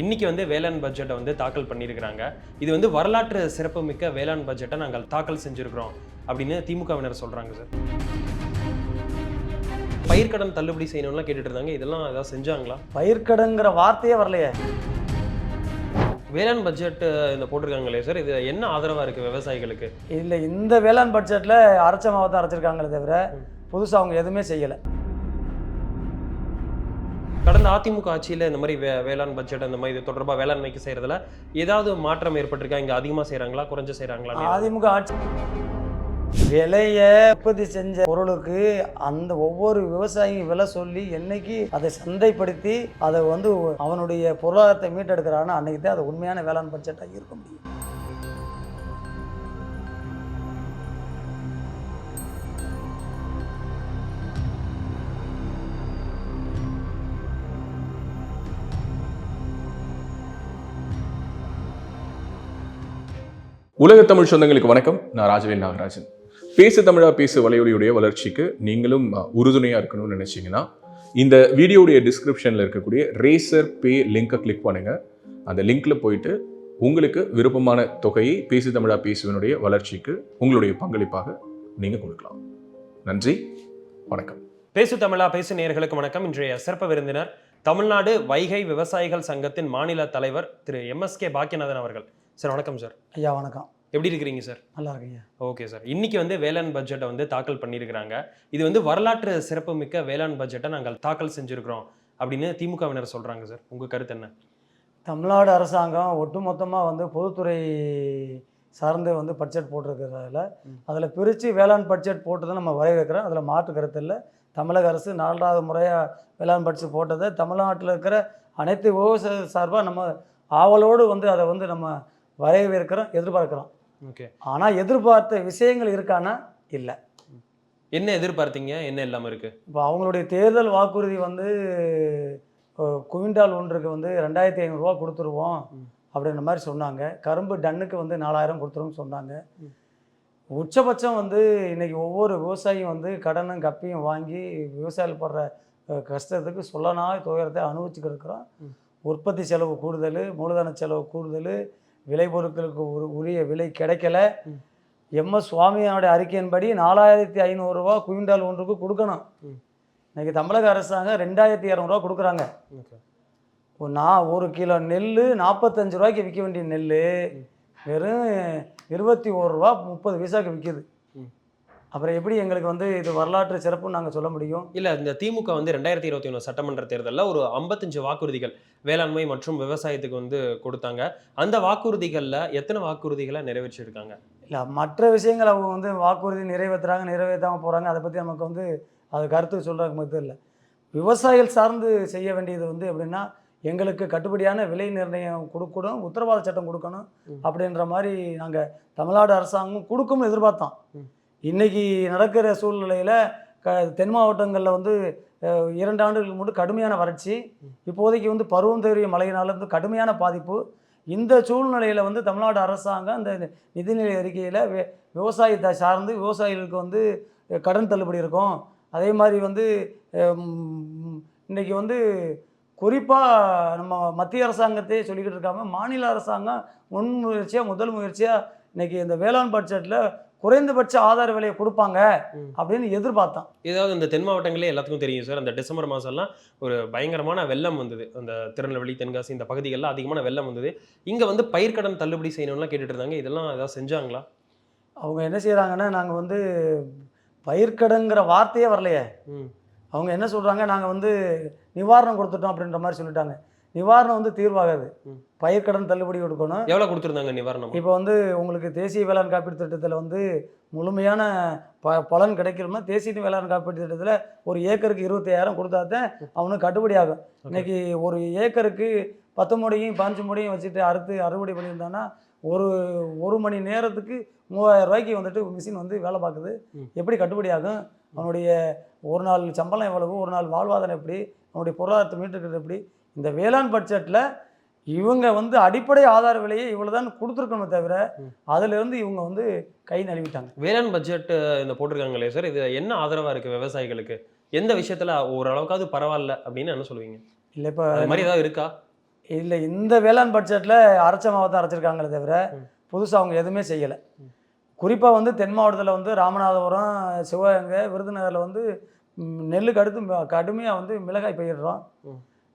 இன்னைக்கு வந்து வேளாண் பட்ஜெட்டை வந்து தாக்கல் பண்ணியிருக்கிறாங்க. இது வந்து வரலாற்று சிறப்புமிக்க வேளாண் பட்ஜெட்டை நாங்கள் தாக்கல் செஞ்சிருக்கிறோம் அப்படின்னு திமுகவினர் சொல்றாங்க சார். பயிர்க்கடன் தள்ளுபடி செய்யணும்லாம் கேட்டுட்டு இருந்தாங்க. இதெல்லாம் ஏதாவது செஞ்சாங்களா? பயிர்க்கடங்கிற வார்த்தையே வரலையே. வேளாண் பட்ஜெட் இந்த போட்டிருக்காங்களே சார். இது என்ன ஆதரவா இருக்கு விவசாயிகளுக்கு? இல்லை இந்த வேளாண் பட்ஜெட்டில் அரைச்ச மாவை தான் அரைச்சிருக்காங்களே தவிர புதுசாக அவங்க எதுவுமே செய்யலை. கடந்த அதிமுக ஆட்சியில் இந்த மாதிரி வே வேளாண் பட்ஜெட் அந்த மாதிரி இது தொடர்பாக வேளாண்மைக்கு செய்கிறதுல ஏதாவது மாற்றம் ஏற்பட்டிருக்கா? இங்க அதிகமாக செய்கிறாங்களா குறைஞ்சு செய்றாங்களா? அதிமுக ஆட்சி விலையை உற்பத்தி செஞ்ச பொருளுக்கு அந்த ஒவ்வொரு விவசாயியும் விலை சொல்லி என்னைக்கு அதை சந்தைப்படுத்தி அதை வந்து அவனுடைய பொருளாதாரத்தை மீட்டெடுக்கிறான்னு அன்னைக்கு தான் அது உண்மையான வேளாண் பட்ஜெட்டாக இருக்க முடியும். உலக தமிழ் சொந்தங்களுக்கு வணக்கம். நான் ராஜவேல் நாகராஜன். பேசு தமிழா பேசு வலையொலியுடைய வளர்ச்சிக்கு நீங்களும் உறுதுணையாக உறுதுணையா இருக்கணும்னு நினைச்சீங்கன்னா இந்த வீடியோடைய டிஸ்கிரிப்ஷன்ல இருக்கக்கூடிய ரேசர் பே லிங்கை கிளிக் பண்ணுங்க. அந்த லிங்க்ல போயிட்டு உங்களுக்கு விருப்பமான தொகையை பேசு தமிழா பேசுவனுடைய வளர்ச்சிக்கு உங்களுடைய பங்களிப்பாக நீங்க கொடுக்கலாம். நன்றி வணக்கம். பேசு தமிழா பேசு நேர்களுக்கு வணக்கம். இன்றைய சிறப்பு விருந்தினர் தமிழ்நாடு வைகை விவசாயிகள் சங்கத்தின் மாநில தலைவர் திரு எம்எஸ்கே பாக்கியநாதன் அவர்கள். சார் வணக்கம் சார். ஐயா வணக்கம். எப்படி இருக்கிறீங்க சார்? நல்லா இருக்கு ஐயா. Okay sir. இன்னைக்கு வந்து வேளாண் பட்ஜெட்டை வந்து தாக்கல் பண்ணியிருக்கிறாங்க. இது வந்து வரலாற்று சிறப்புமிக்க வேளாண் பட்ஜெட்டை நாங்கள் தாக்கல் செஞ்சிருக்கிறோம் அப்படின்னு திமுகவினர் சொல்றாங்க சார். உங்க கருத்து என்ன? தமிழ்நாடு அரசாங்கம் ஒட்டுமொத்தமாக வந்து பொதுத்துறை சார்ந்து வந்து பட்ஜெட் போட்டிருக்கிறதால. அதில் பிரித்து வேளாண் பட்ஜெட் போட்டதை நம்ம வரவேற்கிறோம் அதில் மாற்று கருத்து இல்லை. தமிழக அரசு நான்காவது முறையாக வேளாண் பட்ஜெட் போட்டதை. தமிழ்நாட்டில் இருக்கிற அனைத்து விவசாய சார்பாக நம்ம ஆவலோடு வந்து அதை வந்து நம்ம வரவேற்கிறோம் எதிர்பார்க்குறோம். ஓகே. ஆனால் எதிர்பார்த்த விஷயங்கள் இருக்கானா இல்லை. என்ன எதிர்பார்த்தீங்க? என்ன இல்லாம இருக்கு? இப்போ அவங்களுடைய தேர்தல் வாக்குறுதி வந்து குவிண்டால் ஒன்றுக்கு வந்து ரெண்டாயிரத்தி ஐநூறுரூவா கொடுத்துருவோம். அப்படின்ற மாதிரி சொன்னாங்க. கரும்பு டன்னுக்கு வந்து நாலாயிரம் கொடுத்துருவோம்னு சொன்னாங்க. உச்சபட்சம் வந்து இன்னைக்கு ஒவ்வொரு விவசாயியும் வந்து கடனும் கப்பியும் வாங்கி விவசாயிகள் படுற கஷ்டத்துக்கு சொல்லனா துயரத்தை அனுபவிச்சுக்கிட்டு இருக்கிறோம். உற்பத்தி செலவு கூடுதல் மூலதன செலவு கூடுதல் விளைபொருட்களுக்கு உரு- உரிய விலை கிடைக்கல. எம்எஸ் சுவாமியோட அறிக்கையின்படி நாலாயிரத்தி ஐநூறுரூவா குவிண்டால் ஒன்றுக்கு கொடுக்கணும் ம். இன்னைக்கு தமிழக அரசாங்கம் ரெண்டாயிரத்தி இரநூறுவா கொடுக்குறாங்க நான் ஒரு கிலோ நெல் நாற்பத்தஞ்சு ரூபாய்க்கு விற்க வேண்டிய நெல். வெறும் இருபத்தி ஒரு ரூபா முப்பது பைசாக்கு விற்கிது. அப்புறம் எப்படி எங்களுக்கு வந்து இது வரலாற்று சிறப்புன்னு நாங்கள் சொல்ல முடியும்? இல்ல இந்த திமுக வந்து ரெண்டாயிரத்தி இருபத்தி ஒன்று சட்டமன்ற தேர்தலில் ஒரு ஐம்பத்தஞ்சு வாக்குறுதிகள் வேளாண்மை மற்றும் விவசாயத்துக்கு வந்து கொடுத்தாங்க. அந்த வாக்குறுதிகள்ல எத்தனை வாக்குறுதிகளை நிறைவேற்றிருக்காங்க? இல்லை மற்ற விஷயங்கள் அவங்க வந்து வாக்குறுதி நிறைவேற்றுறாங்க நிறைவேற்றாமல் போகிறாங்க அதை பற்றி நமக்கு வந்து அது கருத்து சொல்கிறதுக்கு மட்டும் இல்லை. விவசாயிகள் சார்ந்து செய்ய வேண்டியது வந்து எப்படின்னா எங்களுக்கு கட்டுப்படியான விலை நிர்ணயம் கொடுக்கணும் உத்தரவாத சட்டம் கொடுக்கணும். அப்படின்ற மாதிரி நாங்கள் தமிழ்நாடு அரசாங்கம் கொடுக்கும்னு எதிர்பார்த்தோம். இன்றைக்கி நடக்கிற சூழ்நிலையில் க தென் மாவட்டங்களில் வந்து இரண்டு ஆண்டுகளுக்கு முன்பு கடுமையான வறட்சி. இப்போதைக்கு வந்து பருவம் தேறிய மழையினால வந்து கடுமையான பாதிப்பு. இந்த சூழ்நிலையில் வந்து தமிழ்நாடு அரசாங்கம் இந்த நிதிநிலை அறிக்கையில் விவசாயத்தை சார்ந்து விவசாயிகளுக்கு வந்து கடன் தள்ளுபடி இருக்கும். அதே மாதிரி வந்து இன்றைக்கி இன்னைக்கு வந்து குறிப்பாக நம்ம மத்திய அரசாங்கத்தையே சொல்லிக்கிட்டு இருக்காமல் மாநில அரசாங்கம் முன்முயற்சியாக முதல் முயற்சியாக இன்றைக்கி இந்த வேளாண் பட்ஜெட்டில் குறைந்தபட்ச ஆதார விலையை கொடுப்பாங்க. அப்படின்னு எதிர்பார்த்தோம் ஏதாவது இந்த தென் மாவட்டங்களே எல்லாத்துக்கும் தெரியும் சார். அந்த டிசம்பர் மாதம்லாம் ஒரு பயங்கரமான வெள்ளம் வந்தது. அந்த திருநெல்வேலி தென்காசி இந்த பகுதிகளில் அதிகமான வெள்ளம் வந்தது. இங்கே வந்து பயிர்க்கடன் தள்ளுபடி செய்யணும்லாம் கேட்டுட்டு இருந்தாங்க இதெல்லாம் ஏதாவது செஞ்சாங்களா? அவங்க என்ன செய்கிறாங்கன்னா நாங்கள் வந்து பயிர்க்கடங்கிற வார்த்தையே வரலையே. ம். அவங்க என்ன சொல்கிறாங்க நாங்கள் வந்து நிவாரணம் கொடுத்துட்டோம் அப்படின்ற மாதிரி சொல்லிட்டாங்க. நிவாரணம் வந்து தீர்வாகாது. பயிர்க்கடன் தள்ளுபடி கொடுக்கணும். எவ்வளோ கொடுத்துருந்தாங்க நிவாரணம்? இப்போ வந்து உங்களுக்கு தேசிய வேளாண் காப்பீடு திட்டத்தில் வந்து முழுமையான ப பலன் கிடைக்கணும்னா தேசிய வேளாண் காப்பீடு திட்டத்தில் ஒரு ஏக்கருக்கு இருபத்தையாயிரம் கொடுத்தா தான் அவனுக்கு கட்டுப்படி ஆகும். இன்னைக்கு ஒரு ஏக்கருக்கு பத்து மூடையும் பாஞ்சு மூடையும் வச்சுட்டு அறுத்து அறுவடை பண்ணியிருந்தான்னா ஒரு ஒரு மணி நேரத்துக்கு மூவாயிரம் ரூபாய்க்கு வந்துட்டு மிஷின் வந்து வேலை பார்க்குது. எப்படி கட்டுப்படி ஆகும்? அவனுடைய ஒரு நாள் சம்பளம் எவ்வளவு? ஒரு நாள் வாழ்வாதாரம் எப்படி? அவனுடைய பொருளாதாரத்தை மீட்டுக்கிறது எப்படி? இந்த வேளாண் பட்ஜெட்டில் இவங்க வந்து அடிப்படை ஆதார விலையை இவ்வளவுதான் கொடுத்துருக்கணுமே தவிர ம். அதுல இருந்து இவங்க வந்து கை நழுவிட்டாங்க வேளாண் பட்ஜெட் இந்த போட்டிருக்காங்களே சார் இது என்ன ஆதரவா இருக்கு விவசாயிகளுக்கு எந்த விஷயத்துல ஓரளவுக்காவது பரவாயில்ல அப்படின்னு என்ன சொல்லுவீங்க இல்லை இப்போ அது மாதிரி ஏதாவது இருக்கா இல்லை இந்த வேளாண் பட்ஜெட்டில் அரைச்ச மாவை தான் அரைச்சிருக்காங்களே தவிர. புதுசாக அவங்க எதுவுமே செய்யலை குறிப்பாக வந்து தென் மாவட்டத்தில் வந்து ராமநாதபுரம் சிவகங்கை விருதுநகரில் வந்து நெல்லுக்கு அடுத்து கடுமையாக வந்து மிளகாய் பயிரிடுறோம்.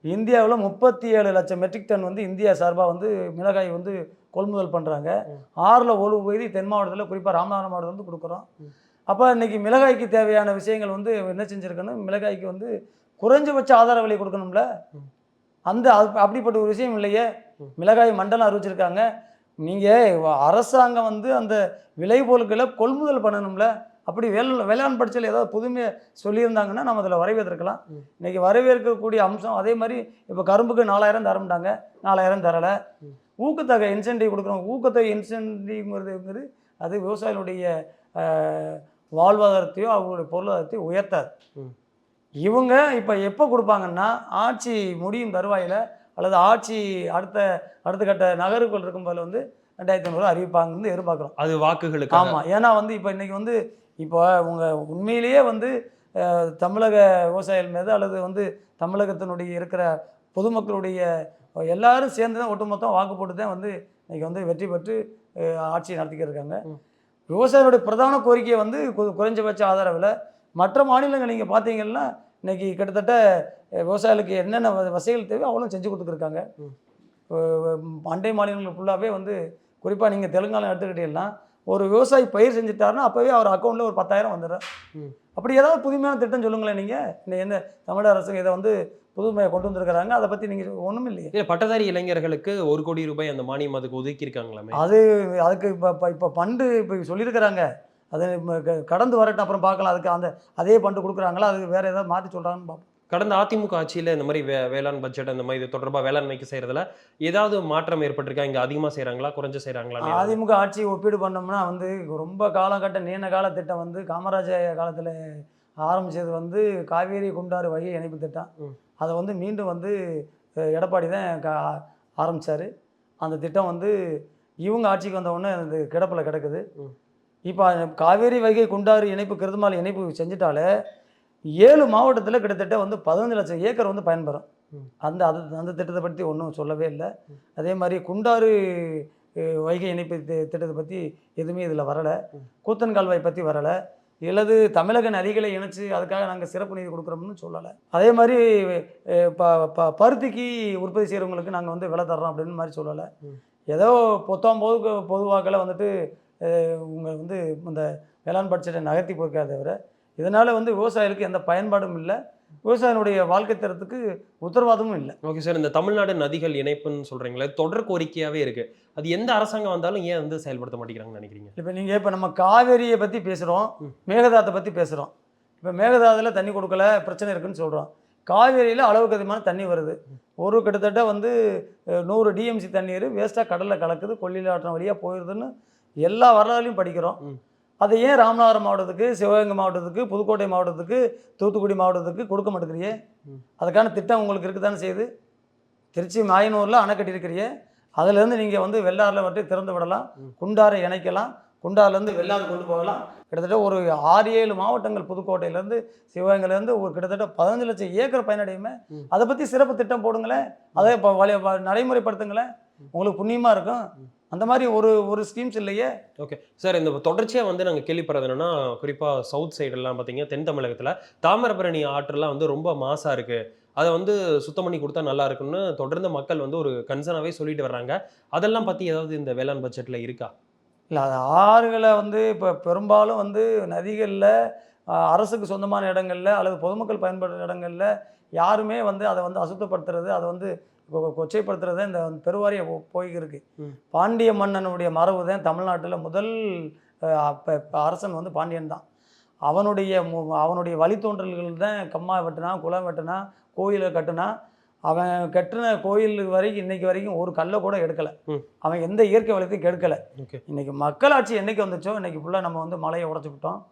இந்தியாவில் முப்பத்தி ஏழு லட்சம் மெட்ரிக் டன் வந்து இந்தியா சார்பாக வந்து மிளகாய் வந்து கொள்முதல் பண்ணுறாங்க ஆறில் ஒரு பகுதி தென் மாவட்டத்தில் குறிப்பாக ராமநாதபுரம் மாவட்டத்தில் வந்து கொடுக்குறோம். அப்போ இன்றைக்கி மிளகாய்க்கு தேவையான விஷயங்கள் வந்து என்ன செஞ்சுருக்கணும்? மிளகாய்க்கு வந்து குறைஞ்சபட்ச ஆதார விலை கொடுக்கணும்ல? அந்த அப்படிப்பட்ட ஒரு விஷயம் இல்லையே. மிளகாய் மண்டலம் அறிவிச்சிருக்காங்க. நீங்கள் அரசாங்கம் வந்து அந்த விளைபொருட்களை கொள்முதல் பண்ணணும்ல? அப்படி வேல் வேளாண் படிச்சல் ஏதாவது புதுமையை சொல்லியிருந்தாங்கன்னா நம்ம அதில் வரவேற்றிருக்கலாம் ம். இன்னைக்கு வரவேற்கக்கூடிய அம்சம் அதே மாதிரி இப்போ கரும்புக்கு நாலாயிரம் தரமுட்டாங்க நாலாயிரம் தரலை. ஊக்கத்தொகை இன்சென்டிவ் கொடுக்குறோம் ஊக்கத்தொகை இன்சென்டிவ்ங்கிறது அது விவசாயிகளுடைய வாழ்வாதாரத்தையோ அவங்களுடைய பொருளாதாரத்தையும் உயர்த்தாது. இவங்க இப்போ எப்போ கொடுப்பாங்கன்னா ஆட்சி முடியும் தருவாயில் அல்லது ஆட்சி அடுத்த அடுத்த கட்ட நகருக்குள் இருக்கும்போது வந்து ரெண்டாயிரத்தி ஐநூறு அறிவிப்பாங்கன்னு எதிர்பார்க்குறோம் அது வாக்குகளுக்கு ஆமாம் ஏன்னா வந்து இப்போ இன்னைக்கு வந்து இப்போ உங்க உண்மையிலேயே வந்து தமிழக விவசாயிகள் மீது அல்லது வந்து தமிழகத்தினுடைய இருக்கிற பொதுமக்களுடைய எல்லாரும் சேர்ந்து தான் ஒட்டுமொத்தம் வாக்கு போட்டு தான் வந்து இன்னைக்கு வந்து வெற்றி பெற்று ஆட்சி நடத்திக்கிட்டு இருக்காங்க. விவசாயிகளுடைய பிரதான கோரிக்கை வந்து குறைஞ்சபட்ச ஆதார விலை மற்ற மாநிலங்கள் நீங்கள் பார்த்தீங்கன்னா இன்னைக்கு கிட்டத்தட்ட விவசாயிகளுக்கு என்னென்ன வசதிகள் தேவை அவ்வளோ செஞ்சு கொடுத்துருக்காங்க. அண்டை மாநிலங்கள் ஃபுல்லாகவே வந்து குறிப்பாக நீங்கள் தெலுங்கானா எடுத்துக்கிட்டீங்கன்னா ஒரு விவசாயி பயிர் செஞ்சுட்டாருன்னா அப்போவே அவர் அக்கௌண்ட்டில் ஒரு பத்தாயிரம் வந்துடும். அப்படி ஏதாவது புதுமையான திட்டம் சொல்லுங்களேன் நீங்கள் இந்த என்ன தமிழக அரசு இதை வந்து புதுமையை கொண்டு வந்திருக்கிறாங்க. அதை பற்றி நீங்கள் ஒன்றும் இல்லையே. இல்ல பட்டதாரி இளைஞர்களுக்கு ஒரு கோடி ரூபாய் அந்த மானியம் அதுக்கு ஒதுக்கி இருக்காங்களாமே அது அதுக்கு இப்போ இப்போ இப்போ பண்டு இப்போ சொல்லியிருக்கிறாங்க. அது கடந்து வரட்டும் அப்புறம் பார்க்கலாம். அதுக்கு அந்த அதே பண்டு கொடுக்குறாங்களா? அது வேறு ஏதாவது மாற்றி சொல்கிறாங்கன்னு பார்ப்போம் கடந்த அதிமுக ஆட்சியில இந்த மாதிரி வே- வேளாண் பட்ஜெட் அந்த மாதிரி இது தொடர்பா வேளாண்மைக்கு செய்யறதுல ஏதாவது மாற்றம் ஏற்பட்டிருக்கா? இங்க அதிகமா செய்றாங்களா? குறைஞ்சு செய்றாங்களா? அதிமுக ஆட்சி ஒப்பீடு பண்ணோம்னா வந்து ரொம்ப காலகட்ட நீண்ட கால திட்டம் வந்து காமராஜர் காலத்தில் ஆரம்பிச்சது வந்து காவேரி குண்டாறு வகை இணைப்பு திட்டம். அதை வந்து மீண்டும் வந்து எடப்பாடி தான் கா ஆரம்பித்தார் அந்த திட்டம் வந்து இவங்க ஆட்சிக்கு வந்த உடனே அது கிடப்பில் கிடக்குது. இப்போ காவேரி வைகை குண்டாறு இணைப்பு கிருதுமால் இணைப்பு செஞ்சுட்டாலே ஏழு மாவட்டத்தில் கிட்டத்தட்ட வந்து பதினஞ்சு லட்சம் ஏக்கர் வந்து பயன்பெறும். அந்த அது அந்த திட்டத்தை பற்றி ஒன்றும் சொல்லவே இல்லை. அதே மாதிரி குண்டாறு வைகை இணைப்பு திட்டத்தை பற்றி எதுவுமே இதில் வரலை. கூத்தன் கால்வாய் பற்றி வரலை இல்லது தமிழக நதிகளை இணைச்சு அதுக்காக நாங்கள் சிறப்பு நிதி கொடுக்குறோம்னு சொல்லலை அதே மாதிரி பருத்திக்கு உற்பத்தி செய்கிறவங்களுக்கு நாங்கள் வந்து விலை தர்றோம் அப்படின்னு மாதிரி சொல்லலை. ஏதோ பொத்தாம் பொது பொதுவாக்கில் வந்துட்டு அஹ், உங்க வந்து இந்த வேளாண் பட்ஜெட்டை நகர்த்தி போயிருக்காத தவிர இதனால் வந்து விவசாயிகளுக்கு எந்த பயன்பாடும் இல்லை. விவசாயினுடைய வாழ்க்கை தரத்துக்கு உத்தரவாதமும் இல்லை. ஓகே சார் இந்த தமிழ்நாடு நதிகள் இணைப்புன்னு சொல்றீங்களே தொடர் கோரிக்கையாவே இருக்கு. அது எந்த அரசாங்கம் வந்தாலும் ஏன் வந்து செயல்படுத்த மாட்டேங்கிறாங்கன்னு நினைக்கிறீங்க? இப்போ நீங்கள் இப்போ நம்ம காவேரியை பற்றி பேசுகிறோம். மேகதாத்தை பற்றி பேசுகிறோம் இப்போ மேகதாதுல தண்ணி கொடுக்கல பிரச்சனை இருக்குன்னு சொல்கிறோம் காவேரியில் அளவுக்கு அதிகமான தண்ணி வருது. ஒரு கிட்டத்தட்ட வந்து நூறு டிஎம்சி தண்ணீர் வேஸ்ட்டாக கடலில் கலக்குது கொல்லியில் ஆற்றம் வழியாக போயிடுதுன்னு எல்லா வரலாறுலையும் படிக்கிறோம். அதை ஏன் ராமநாதபுரம் மாவட்டத்துக்கு சிவகங்கை மாவட்டத்துக்கு புதுக்கோட்டை மாவட்டத்துக்கு தூத்துக்குடி மாவட்டத்துக்கு கொடுக்க மாட்டேங்கிறியே. அதுக்கான திட்டம் உங்களுக்கு இருக்குதானே செய்யுது? திருச்சி மாயனூரில் அணை கட்டியிருக்கிறியே அதுலேருந்து நீங்கள் வந்து வெள்ளாறில் மட்டும் திறந்து விடலாம். குண்டாரை இணைக்கலாம் குண்டார்லேருந்து வெள்ளாறு கொண்டு போகலாம். கிட்டத்தட்ட ஒரு ஆறு ஏழு மாவட்டங்கள் புதுக்கோட்டையிலேருந்து சிவகங்கையிலேருந்து ஒரு கிட்டத்தட்ட பதினஞ்சு லட்சம் ஏக்கர் பயனடையுமே. அதை பற்றி சிறப்பு திட்டம் போடுங்களேன். அதை இப்போ நடைமுறைப்படுத்துங்களேன். உங்களுக்கு புண்ணியமாக இருக்கும். அந்த மாதிரி ஒரு ஒரு ஸ்கீம்ஸ் இல்லையே? ஓகே சார் இந்த தொடர்ச்சியா வந்து நாங்க கேள்விப்படுறது என்னன்னா குறிப்பா சவுத் சைடெல்லாம் பார்த்தீங்கன்னா தென் தமிழகத்துல தாமிரபரணி ஆற்றெல்லாம் வந்து ரொம்ப மாசா இருக்கு. அதை வந்து சுத்தம் பண்ணி கொடுத்தா நல்லா இருக்கும்னு தொடர்ந்து மக்கள் வந்து ஒரு கன்சர்னாவே சொல்லிட்டு வர்றாங்க. அதெல்லாம் பத்தி ஏதாவது இந்த வேளாண் பட்ஜெட்ல இருக்கா? இல்லை அது ஆறுகளை வந்து இப்போ பெரும்பாலும் வந்து நதிகளில் அரசுக்கு சொந்தமான இடங்கள்ல அல்லது பொதுமக்கள் பயன்படுற இடங்கள்ல யாருமே வந்து அதை வந்து அசுத்தப்படுத்துறது அதை வந்து கொ- கொச்சைப்படுத்துறது இந்த பெருவாரிய போய்க்கு ம். பாண்டிய மன்னனுடைய மரபு தான் தமிழ்நாட்டில் முதல் இப்ப அரசன் வந்து பாண்டியன் தான். அவனுடைய மு- அவனுடைய வழித்தோன்றல்கள் தான் கம்மா வெட்டினா குளம் வெட்டினா கோயிலை கட்டினா அவன் கட்டின கோயில் வரைக்கும் இன்னைக்கு வரைக்கும் ஒரு கல்லை கூட எடுக்கலை. அவன் எந்த இயற்கை வளத்தையும் கெடுக்கலை. இன்னைக்கு மக்களாட்சி என்னைக்கு வந்துச்சோ இன்னைக்கு ஃபுல்லாக நம்ம வந்து மலையை உடச்சி விட்டோம்.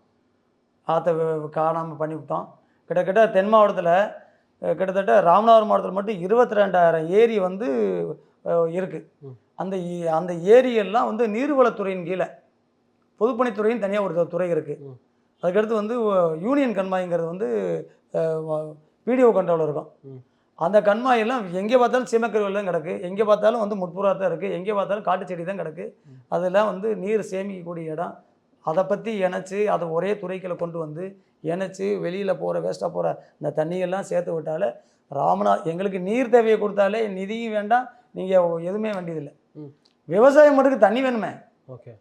ஆற்றை காணாமல் பண்ணிவிட்டோம். கிட்டத்தட்ட தென் மாவட்டத்தில் கிட்டத்தட்ட ராமநாதபுரம் மாவட்டத்தில் மட்டும் இருபத்தி ரெண்டாயிரம் ஏரி வந்து அஹ், இருக்கு. ம். அந்த அந்த ஏரியெல்லாம் வந்து நீர்வளத்துறையின் கீழே பொதுப்பணித்துறையின் தனியாக ஒரு துறை இருக்குது. அதுக்கடுத்து வந்து யூனியன் கண்மாய்ங்கிறது வந்து பிடிஓ கண்ட்ரோல் இருக்கும். அந்த கண்மாயெல்லாம் எங்கே பார்த்தாலும் சீமக்கருவில் தான் கிடக்கு. எங்கே பார்த்தாலும் வந்து முட்புறா தான் இருக்குது எங்கே பார்த்தாலும் காட்டு செடி தான் கிடக்கு அதெல்லாம் வந்து நீர் சேமிக்கக்கூடிய இடம். அதை பற்றி இணைச்சி அதை ஒரே துறைக்கில் கொண்டு வந்து இணைச்சி வெளியில் போகிற வேஸ்ட்டாக போகிற இந்த தண்ணியெல்லாம் சேர்த்து விட்டாலே ராமநாத் எங்களுக்கு நீர் தேவையை கொடுத்தாலே நிதியும் வேண்டாம் நீங்கள் எதுவுமே வேண்டியதில்லை. ம். விவசாயம் மட்டுக்கு தண்ணி வேணுமே. ஓகே.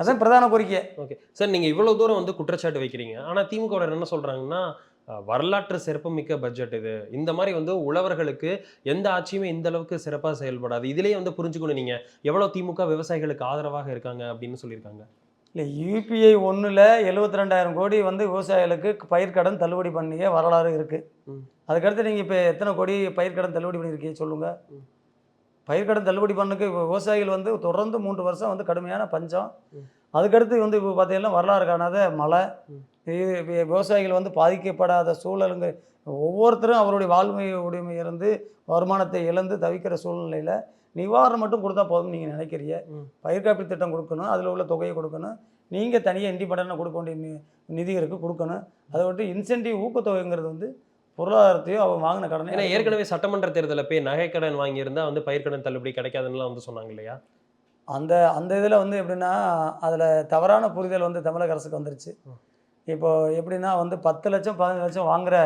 அதான் பிரதான கோரிக்கை ஓகே. சார் நீங்க இவ்வளவு தூரம் வந்து குற்றச்சாட்டு வைக்கிறீங்க. ஆனா திமுக என்ன சொல்றாங்கன்னா அஹ், வரலாற்று சிறப்புமிக்க பட்ஜெட் இது. இந்த மாதிரி வந்து உழவர்களுக்கு எந்த ஆட்சியுமே இந்த அளவுக்கு சிறப்பா செயல்படாது. இதுலயே வந்து புரிஞ்சுக்கணும் நீங்க. எவ்வளவு திமுக விவசாயிகளுக்கு ஆதரவாக இருக்காங்க அப்படின்னு சொல்லியிருக்காங்க. இல்லை யூபிஐ ஒன்றில் எழுபத்தி ரெண்டாயிரம் கோடி வந்து விவசாயிகளுக்கு பயிர்க்கடன் தள்ளுபடி பண்ணிய வரலாறு இருக்குது. அதுக்கடுத்து நீங்கள் இப்போ எத்தனை கோடி பயிர்க்கடன் தள்ளுபடி பண்ணியிருக்கீங்க சொல்லுங்கள். பயிர்க்கடன் தள்ளுபடி பண்ணுக்கு இப்போ விவசாயிகள் வந்து தொடர்ந்து மூன்று வருஷம் வந்து கடுமையான பஞ்சம். அதுக்கடுத்து வந்து இப்போ பார்த்தீங்கன்னா வரலாறு காணாத மழை விவசாயிகள் வந்து பாதிக்கப்படாத சூழலுங்க ஒவ்வொருத்தரும் அவருடைய வாழ்மை உடைமை இருந்து வருமானத்தை இழந்து தவிக்கிற சூழ்நிலையில் நிவாரணம் மட்டும் கொடுத்தா போதும் நீங்கள் நினைக்கிறீங்க. பயிர் காப்பீடு திட்டம் கொடுக்கணும் அதில் உள்ள தொகையை கொடுக்கணும். நீங்கள் தனியாக இண்டிபெண்டாக கொடுக்க வேண்டிய நிதி இருக்குது கொடுக்கணும். அதை விட்டு இன்சென்டிவ் ஊக்கத்தொகைங்கிறது வந்து பொருளாதாரத்தையும் அவங்க வாங்கின கடனை ஏன்னா ஏற்கனவே சட்டமன்ற தேர்தலில் போய் நகைக்கடன் வாங்கியிருந்தா வந்து பயிர்க்கடன் தள்ளுபடி கிடைக்காதுன்னுலாம் வந்து சொன்னாங்க இல்லையா? அந்த அந்த இதில் வந்து எப்படின்னா அதில் தவறான புரிதல் வந்து தமிழக அரசுக்கு வந்துருச்சு. ம். இப்போ எப்படின்னா வந்து பத்து லட்சம் பதினஞ்சு லட்சம் வாங்குற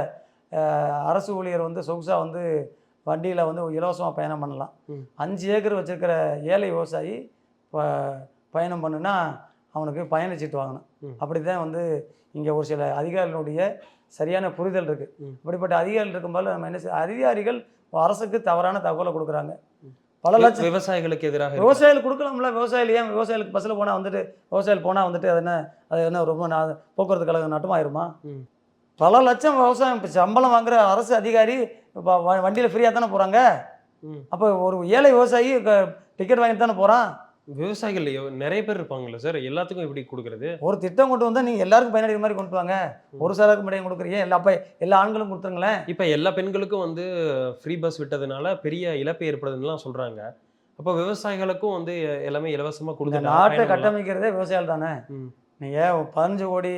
அஹ், அரசு ஊழியர் வந்து சொகுசாக வந்து வண்டியில் வந்து இலவசமாக பயணம் பண்ணலாம். அஞ்சு ஏக்கர் வச்சிருக்கிற ஏழை விவசாயி ப- பயணம் பண்ணுனா அவனுக்கு பயணச்சீட்டு வாங்கணும். அப்படி தான் வந்து இங்கே ஒரு சில அதிகாரிகளுடைய சரியான புரிதல் இருக்குது ம். இப்படிப்பட்ட அதிகாரிகள் இருக்கும்போது நம்ம என்ன செய்ய அதிகாரிகள் அரசுக்கு தவறான தகவலை கொடுக்குறாங்க. பல லட்சம் விவசாயிகளுக்கு எதிராக. விவசாயிகள் கொடுக்கலாம்ல விவசாயிகள் ஏன் விவசாயிகளுக்கு பஸ்ஸில் போனால் வந்துட்டு விவசாயிகள் போனால் வந்துட்டு அது என்ன அது என்ன ரொம்ப போக்குவரத்து கழகம் நட்டமாயிருமா. பல லட்சம் விவசாயம் இப்போ சம்பளம் வாங்குற அரசு அதிகாரி இப்போ வண்டியில் ஃப்ரீயாக தானே போகிறாங்க. அப்போ ஒரு ஏழை விவசாயி டிக்கெட் வாங்கிட்டு தானே போகிறான் விவசாயிகள் நிறைய பேர் இருப்பாங்கல்ல சார். எல்லாத்துக்கும் எப்படி கொடுக்கறது? ஒரு திட்டம் கொண்டு வந்தால் நீங்கள் எல்லாருக்கும் பயனடைகிற மாதிரி கொண்டு வாங்க. ஒரு சாராருக்கு மட்டும் கொடுக்குறீங்க? எல்லா அப்போ எல்லா ஆண்களும் கொடுத்துருங்களேன். இப்போ எல்லா பெண்களுக்கும் வந்து ஃப்ரீ பஸ் விட்டதுனால பெரிய இழப்பு ஏற்படுதுன்னுலாம் சொல்றாங்க. அப்போ விவசாயிகளுக்கும் வந்து எல்லாமே இலவசமா இந்த கொடுத்து நாட்டை கட்டமைக்கிறதே விவசாயிகள் தானே. நீங்கள் பதினஞ்சு கோடி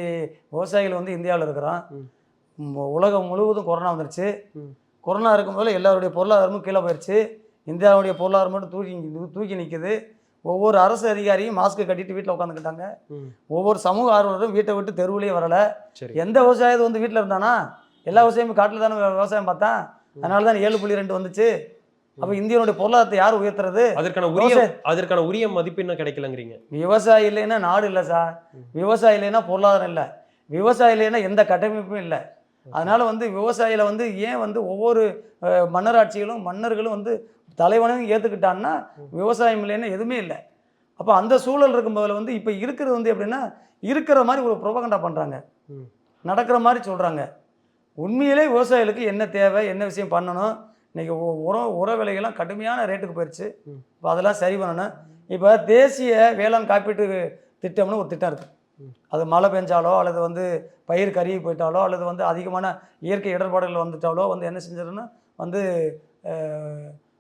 விவசாயிகள் வந்து இந்தியாவில் இருக்கிறோம். ம- உலகம் முழுவதும் கொரோனா வந்துருச்சு. கொரோனா இருக்கும்போது எல்லாருடைய பொருளாதாரமும் கீழே போயிடுச்சு இந்தியாவுடைய பொருளாதாரம் மட்டும் தூக்கி தூக்கி நிற்குது ஒவ்வொரு அரசு அதிகாரியும் மாஸ்க் கட்டிட்டு வீட்டில் உட்காந்துக்கிட்டாங்க. ஒவ்வொரு சமூக ஆர்வலரும் வீட்டை விட்டு தெருவுலேயே வரல. எந்த விவசாயத்தை வந்து வீட்டில் இருந்தானா? எல்லா விவசாயமும் காட்டில் தானே விவசாயம் பார்த்தான். அதனால தான் ஏழு புள்ளி ரெண்டு வந்துச்சு. அப்போ இந்தியனுடைய பொருளாதாரத்தை யார் உயர்த்துறது? அதற்கான உரிய அதற்கான உரிய மதிப்பு என்ன கிடைக்கலங்கிறீங்க. விவசாயி இல்லைன்னா நாடு இல்லை சார். விவசாயி இல்லைன்னா பொருளாதாரம் இல்லை. விவசாயி இல்லைன்னா எந்த கட்டமைப்பும் இல்லை. அதனால வந்து விவசாயில வந்து ஏன் வந்து ஒவ்வொரு மன்னராட்சிகளும் மன்னர்களும் வந்து தலைவனையும் ஏற்றுக்கிட்டான்னா விவசாயம் இல்லைன்னா எதுவுமே இல்லை. அப்போ அந்த சூழல் இருக்கும்போதில் வந்து இப்போ இருக்கிறது வந்து எப்படின்னா இருக்கிற மாதிரி ஒரு புரோபகண்டா பண்ணுறாங்க. நடக்கிற மாதிரி சொல்கிறாங்க உண்மையிலே விவசாயிகளுக்கு என்ன தேவை என்ன விஷயம் பண்ணணும்? இன்றைக்கி உரம் உர விலைகள்லாம் கடுமையான ரேட்டுக்கு போயிடுச்சு. இப்போ அதெல்லாம் சரி பண்ணணும். இப்போ தேசிய வேளாண் காப்பீட்டு திட்டம்னு ஒரு திட்டம் இருக்குது. அது மழை பெஞ்சாலோ அல்லது வந்து பயிர் கருகி போயிட்டாலோ அல்லது வந்து அதிகமான இயற்கை இடர்பாடுகள் வந்துட்டாலோ வந்து என்ன செஞ்சிடுன்னா வந்து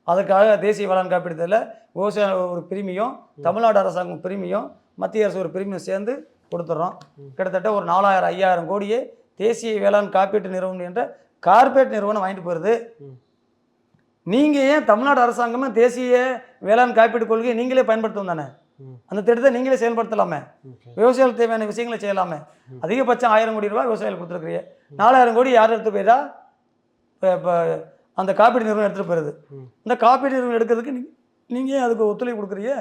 அதற்காக அதுக்காக தேசிய வேளாண் காப்பீடுல விவசாய ஒரு பிரிமியும் தமிழ்நாடு அரசாங்கம் பிரிமியும் மத்திய அரசு ஒரு பிரிமியம் சேர்ந்து கொடுத்துட்றோம் கிட்டத்தட்ட ஒரு நாலாயிரம் ஐயாயிரம் கோடியே தேசிய வேளாண் காப்பீட்டு நிறுவனம் என்ற கார்பரேட் நிறுவனம் வாங்கிட்டு போயிருது. நீங்கள் ஏன் தமிழ்நாடு அரசாங்கமே தேசிய வேளாண் காப்பீட்டு கொள்கையை நீங்களே பயன்படுத்தும் தானே? அந்த திட்டத்தை நீங்களே செயல்படுத்தலாமே. விவசாயிகளுக்கு தேவையான விஷயங்களை செய்யலாமே. அதிகபட்சம் ஆயிரம் கோடி ரூபாய் விவசாயிகள் கொடுத்துருக்குறீங்க. நாலாயிரம் கோடி யார் எடுத்து போயிடா இப்போ அந்த காப்பீடு நிறுவனம் எடுத்துகிட்டு போயிருது ம். இந்த காப்பீடு நிறுவனம் எடுக்கிறதுக்கு நீங்கள் அதுக்கு ஒத்துழைப்பு கொடுக்குறீங்க.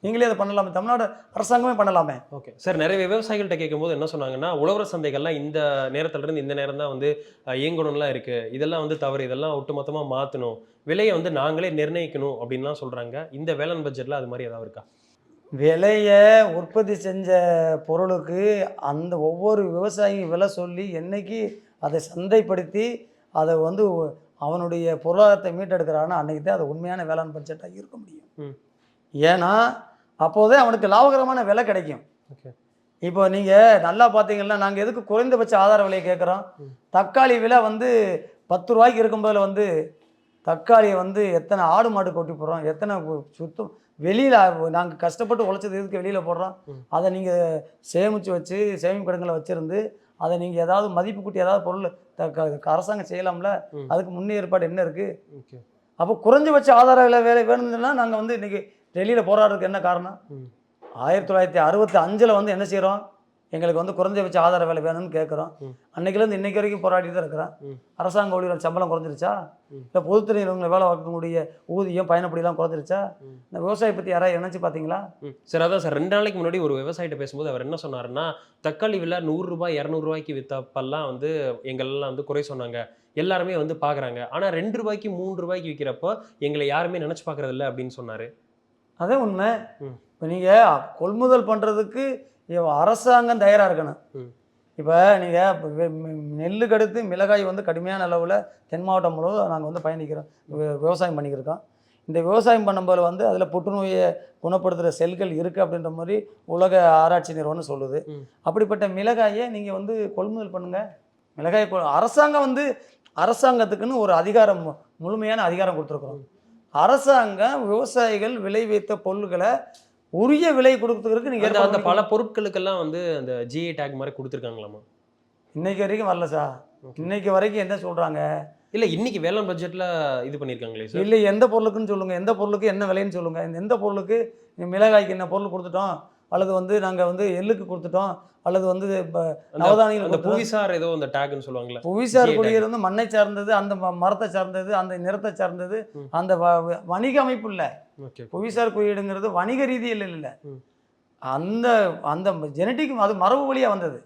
நீங்களே அதை பண்ணலாமே. தமிழ்நாடு அரசாங்கமே பண்ணலாமே. ஓகே. சார் நிறைய விவசாயிகள்கிட்ட கேட்கும்போது என்ன சொன்னாங்கன்னா உழவர் சந்தைகள்லாம் இந்த நேரத்துல இருந்து இந்த நேரம் தான் வந்து இயங்கணும்லாம் இருக்கு. இதெல்லாம் வந்து தவறு. இதெல்லாம் ஒட்டுமொத்தமா மாத்தணும். விலையை வந்து நாங்களே நிர்ணயிக்கணும் அப்படின்லாம் சொல்றாங்க. இந்த வேளாண் பட்ஜெட்ல அது மாதிரி ஏதாவது இருக்கா? விலையை உற்பத்தி செஞ்ச பொருளுக்கு அந்த ஒவ்வொரு விவசாயியும் விலை சொல்லி என்னைக்கு அதை சந்தைப்படுத்தி அதை வந்து அவனுடைய பொருளாதாரத்தை மீட்டெடுக்கிறானோ அன்னைக்கு தான் அது உண்மையான வேளாண் பட்ஜெட்டாக இருக்க முடியும். ஏன்னா அப்போதே அவனுக்கு லாபகரமான விலை கிடைக்கும். இப்போ நீங்கள் நல்லா பார்த்தீங்கன்னா நாங்கள் எதுக்கு குறைந்தபட்ச ஆதார விலையை கேட்குறோம். தக்காளி விலை வந்து பத்து ரூபாய்க்கு இருக்கும்போது வந்து தக்காளியை வந்து எத்தனை ஆடு மாடு கொட்டி போடுறோம்? எத்தனை சுத்தம் வெளியில் நாங்கள் கஷ்டப்பட்டு உழைச்சது எதுக்கு வெளியில் போடுறோம். அதை நீங்கள் சேமித்து வச்சு சேமிப்பு கிடங்கில் வச்சுருந்து அதை நீங்கள் ஏதாவது மதிப்பு கூட்டி ஏதாவது பொருள் அரசாங்கம் செய்யலாம்ல. அதுக்கு முன்னேற்பாடு என்ன இருக்குது அப்போ குறைஞ்சபட்ச ஆதார விலை வேலை வேணும்னா நாங்கள் வந்து இன்றைக்கி டெல்லியில் போராடுறதுக்கு என்ன காரணம். ஆயிரத்தி தொள்ளாயிரத்தி அறுபத்தி அஞ்சில் வந்து என்ன செய்கிறோம் எங்களுக்கு வந்து குறைஞ்சபட்ச ஆதார வேலை வேணும்னு கேட்குறோம். அன்னைக்குலேருந்து இன்னைக்கு வரைக்கும் போராடிட்டு தான் இருக்கிறோம் ம். அரசாங்க ஊழியர்கள் சம்பளம் குறைஞ்சிருச்சா. இல்லை பொதுத்துறை வேலை பார்க்கக்கூடிய ஊதியம் பயணப்படிலாம் குறைஞ்சிருச்சா. இந்த விவசாயி பற்றி யாராவது நினைச்சு பார்த்தீங்களா. சார் அதான் சார் ரெண்டு நாளைக்கு முன்னாடி ஒரு விவசாயிட்ட பேசும்போது அவர் என்ன சொன்னாருன்னா தக்காளி விலை நூறு ரூபாய் இரநூறு ரூபாய்க்கு வித்தப்பெல்லாம் வந்து எங்களெல்லாம் வந்து குறை சொன்னாங்க எல்லாருமே வந்து பார்க்குறாங்க ஆனால் ரெண்டு ரூபாய்க்கு மூணு ரூபாய்க்கு விற்கிறப்போ எங்களை யாருமே நினச்சி பார்க்கறது இல்லை அப்படின்னு சொன்னார் அதே உண்மை. இப்போ நீங்கள் கொள்முதல் பண்ணுறதுக்கு அரசாங்கம் தயாராக இருக்கணும். இப்போ நீங்கள் நெல்லுக்கு அடுத்து மிளகாய் வந்து கடுமையான அளவில் தென் மாவட்டம் முழுவதும் நாங்கள் வந்து பயணிக்கிறோம். விவசாயம் பண்ணிக்கிருக்கோம். இந்த விவசாயம் பண்ணும்போது வந்து அதில் புற்றுநோயை குணப்படுத்துகிற செல்கள் இருக்குது அப்படின்ற மாதிரி உலக ஆராய்ச்சி நிறுவனம் சொல்லுது. அப்படிப்பட்ட மிளகாயை நீங்கள் வந்து கொள்முதல் பண்ணுங்கள் மிளகாய் அரசாங்கம் வந்து அரசாங்கத்துக்குன்னு ஒரு அதிகாரம் முழுமையான அதிகாரம் கொடுத்துருக்குறோம். அரசாங்கம் விவசாயிகள் விளைவித்த பொருள்களை உரிய விலை கொடுக்கறதுக்கு நீங்கள் அந்த அந்த பல பொருட்களுக்கெல்லாம் வந்து அந்த ஜிஐ டேக் மாதிரி கொடுத்துருக்காங்களாமா இன்னைக்கு வரைக்கும் வரல சார். இன்னைக்கு வரைக்கும் என்ன சொல்கிறாங்க இல்லை இன்னைக்கு வேளாண் பட்ஜெட்டில் இது பண்ணியிருக்காங்களே சார்? இல்லை எந்த பொருளுக்குன்னு சொல்லுங்கள் எந்த பொருளுக்கு என்ன விலைன்னு சொல்லுங்கள் இந்த எந்த பொருளுக்கு மிளகாய்க்கு என்ன பொருள் கொடுத்துட்டோம்? அல்லது வந்து நாங்கள் வந்து எள்ளுக்கு கொடுத்துட்டோம் அல்லது வந்து நவதானியங்கள் அந்த. புவிசார் ஏதோ அந்த டேக்னு சொல்லுவாங்கல்ல புவிசார் குடியேறு வந்து மண்ணை சார்ந்தது அந்த மரத்தை சார்ந்தது அந்த நிறத்தை சார்ந்தது. அந்த வணிக அமைப்பு இல்லை புவிசார் குறியீடுங்கிறது வணிக ரீதியில் இல்லை. அந்த அந்த ஜெனட்டிக் அது மரபு வழியாக வந்தது.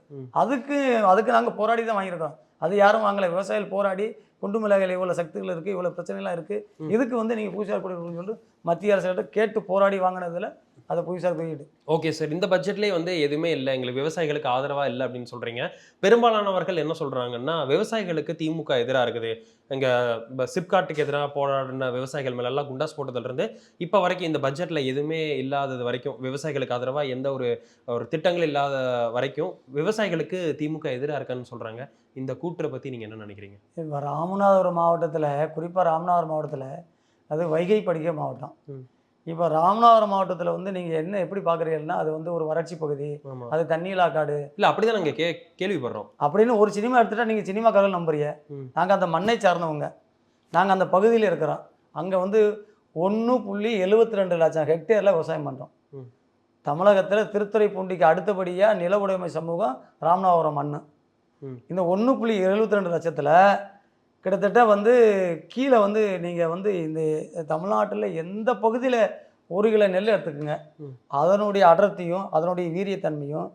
அதுக்கு அதுக்கு நாங்கள் போராடி தான் வாங்கியிருக்கோம் அது யாரும் வாங்கலை விவசாயிகள் போராடி குண்டு மிளகாயில் இவ்வளோ சக்திகள் இருக்குது இவ்வளோ பிரச்சனைலாம் இருக்குது. இதுக்கு வந்து நீங்கள் புவிசார் குறியீடுன்னு சொல்லிட்டு மத்திய அரசுகிட்ட கேட்டு போராடி வாங்கினதில் அதை புவிசார் குறியீடு ஓகே சார் இந்த பட்ஜெட்லேயே வந்து எதுவுமே இல்லை. எங்களுக்கு விவசாயிகளுக்கு ஆதரவாக இல்லை அப்படின்னு சொல்கிறீங்க பெரும்பாலானவர்கள் என்ன சொல்கிறாங்கன்னா விவசாயிகளுக்கு திமுக எதிராக இருக்குது. இங்கே சிப்காட்டுக்கு எதிராக போராடின விவசாயிகள் மேலெல்லாம் குண்டாஸ் போட்டதுலேருந்து இப்போ வரைக்கும் இந்த பட்ஜெட்டில் எதுவுமே இல்லாதது வரைக்கும் விவசாயிகளுக்கு ஆதரவாக எந்த ஒரு ஒரு திட்டங்கள் இல்லாத வரைக்கும் விவசாயிகளுக்கு திமுக எதிராக இருக்கான்னு சொல்கிறாங்க இந்த கூற்றை பற்றி நீங்கள் என்ன நினைக்கிறீங்க? இப்போ ராமநாதபுரம் மாவட்டத்தில் குறிப்பாக ராமநாதபுரம் மாவட்டத்தில் அது வைகை படிக்க மாவட்டம். ம். இப்போ ராமநாதபுரம் மாவட்டத்தில் வந்து நீங்கள் என்ன எப்படி பார்க்குறீங்கன்னா அது வந்து ஒரு வறட்சி பகுதி அது தண்ணீலா காடு இல்லை அப்படி தான் நாங்கள் கே கேள்விப்படுறோம். அப்படின்னு ஒரு சினிமா எடுத்துட்டா நீங்கள் சினிமாக்காரர்கள் நம்புறீங்க. ம். நாங்கள் அந்த மண்ணை சார்ந்தவங்க. நாங்கள் அந்த பகுதியில் இருக்கிறோம். அங்கே வந்து ஒன்று புள்ளி எழுபத்தி ரெண்டு லட்சம் ஹெக்டேரில் விவசாயம் பண்ணுறோம். தமிழகத்தில் திருத்துறைப்பூண்டிக்கு அடுத்தபடியாக நில உடைமை சமூகம் ராமநாதபுரம் மண். இந்த ஒன்று புள்ளி எழுபத்தி ரெண்டு லட்சத்தில் கிட்டத்தட்ட வந்து கீழே வந்து நீங்கள் வந்து இந்த தமிழ்நாட்டில் எந்த பகுதியில் ஒரு கிலோ நெல் எடுத்துக்கோங்க. அதனுடைய அடர்த்தியும் அதனுடைய வீரியத்தன்மையும்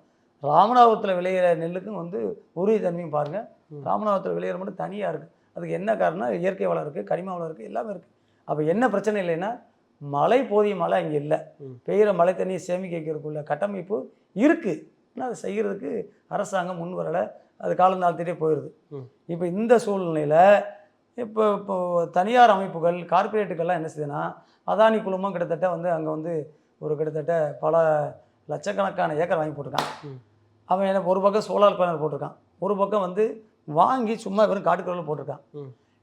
ராமநாதபுரத்தில் விளையிற நெல்லுக்கும் வந்து உறுதித்தன்மையும் பாருங்கள் ம். ராமநாதபுரத்தில் விளையிற மட்டும் தனியாக இருக்குது அதுக்கு என்ன காரணம் இயற்கை வளம் இருக்குது கனிம வளம் இருக்குது எல்லாமே இருக்குது அப்போ என்ன பிரச்சனை இல்லைன்னா மழை போதிய மழை அங்கே இல்லை. பெய்கிற மழை தண்ணியை சேமிக்க வைக்கிறதுக்குள்ள கட்டமைப்பு இருக்குது ஆனால் அதை செய்கிறதுக்கு அரசாங்கம் முன் வரலை. அது காலம் தாழ்த்திட்டே போயிடுது. இப்போ இந்த சூழ்நிலையில் இப்போ இப்போ தனியார் அமைப்புகள் கார்ப்பரேட்டுகள்லாம் என்ன செய்யுதுன்னா அதானி குழுமம் கிட்டத்தட்ட வந்து அங்கே வந்து ஒரு கிட்டத்தட்ட பல லட்சக்கணக்கான ஏக்கர் வாங்கி போட்டிருக்கான். அவன் என்ன ஒரு பக்கம் சோலார் பேனல் போட்டிருக்கான் ஒரு பக்கம் வந்து வாங்கி சும்மா வெறும் காட்டுக்குள்ள போட்டிருக்கான்.